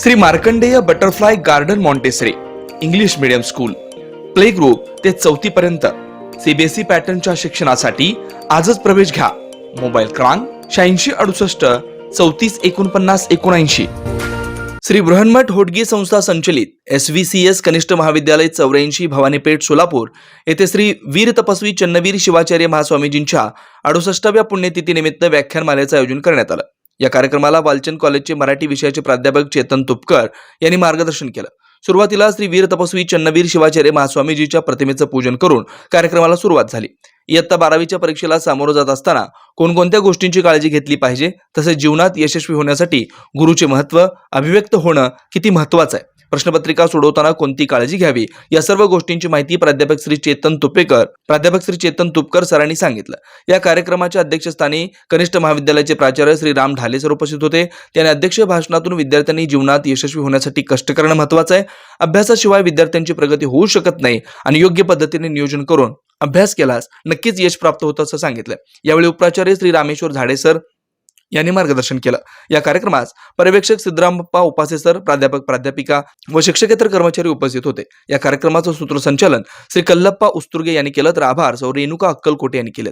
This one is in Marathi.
Shri Markandeya butterfly garden Montessori English medium school. Play group ते चौथी पर्यंत. सीबीएसई पॅटर्नच्या शिक्षणासाठी आजच प्रवेश घ्या. मोबाईल क्रमांक शहाऐंशी अडुसष्ट चौतीस एकोणपन्नास एकोणऐंशी. श्री बृहन्मठ होडगी संस्था संचलित एस व्ही सी एस कनिष्ठ महाविद्यालय चौऱ्याऐंशी भवानीपेठ सोलापूर येथे श्री वीर तपस्वी चन्नवीर शिवाचार्य महास्वामीजींच्या अडुसष्टाव्या पुण्यतिथीनिमित्त व्याख्यानमालेचं आयोजन करण्यात आलं. या कार्यक्रमाला वालचंद कॉलेजचे मराठी विषयाचे प्राध्यापक चेतन तुपकर यांनी मार्गदर्शन केलं. सुरुवातीला श्री वीर तपस्वी चन्नवीर शिवाचार्य महास्वामीजीच्या प्रतिमेचं पूजन करून कार्यक्रमाला सुरुवात झाली. इयत्ता बारावीच्या परीक्षेला सामोरं जात असताना कोणकोणत्या गोष्टींची काळजी घेतली पाहिजे तसेच जीवनात यशस्वी होण्यासाठी गुरुचे महत्त्व अभिव्यक्त होणं किती महत्वाचं आहे? प्रश्नपत्रिका सोडवताना कोणती काळजी घ्यावी? या सर्व गोष्टींची माहिती प्राध्यापक श्री चेतन तुपेकर प्राध्यापक श्री चेतन तुपकर सरांनी सांगितलं. या कार्यक्रमाच्या अध्यक्षस्थानी कनिष्ठ महाविद्यालयाचे प्राचार्य श्री राम ढाले सर उपस्थित होते. त्यांनी अध्यक्ष भाषणातून विद्यार्थ्यांनी जीवनात यशस्वी होण्यासाठी कष्ट करणं महत्वाचं आहे. अभ्यासाशिवाय विद्यार्थ्यांची प्रगती होऊ शकत नाही आणि योग्य पद्धतीने नियोजन करून अभ्यास केल्यास नक्कीच यश प्राप्त होतं असं सांगितलं. यावेळी उपप्राचार्य श्री रामेश्वर झाडे सर यांनी मार्गदर्शन केलं. या कार्यक्रमास पर्यवेक्षक सिद्धरामप्पा उपासे सर प्राध्यापक प्राध्यापिका व शिक्षकेतर कर्मचारी उपस्थित होते. या कार्यक्रमाचं सूत्रसंचालन श्री कल्लप्पा उस्तुर्गे यांनी केलं तर आभार सौ रेणुका अक्कलकोटे यांनी केलं